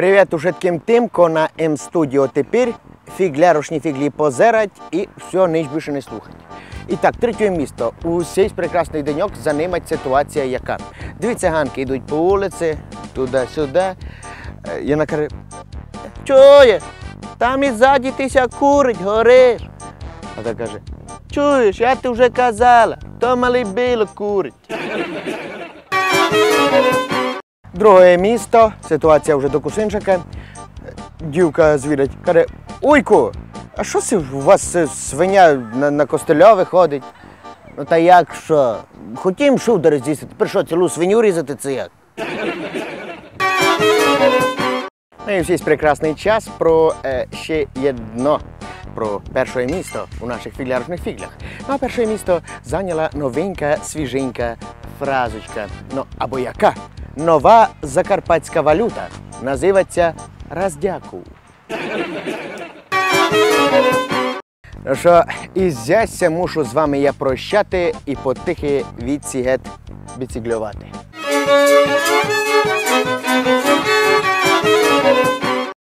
Привіт усім тим, ко на М-студіо тепер фіглярушні фіглі позерать і все ніч більше не слухать. І так, третє місто. У цей прекрасний деньок за ними ситуація яка. Дві циганки йдуть по вулиці, туди-сюди. Е, Яна каже, чує, там і ззаді тися курить, гориш. А та каже, чуєш, я ти вже казала, то малий било курить. Друге місто, ситуація вже до Кусинчика. Дівка звідать, каже, Уйку, а що це у вас е, свиня на, на костельо виходить? Ну та як що? Хотім шудери з'їсти, тепер що, цілу свиню різати це як? Ну і весь прекрасний час про е, ще одно. Про перше місто у наших фіглярних фіглях. Ну а перше місто зайняла новенька, свіженька фразочка. Ну або яка? Нова закарпатська валюта. Називається роздяку. Ну що, і зяся мушу з вами я прощати і потихи відсігет біціглювати.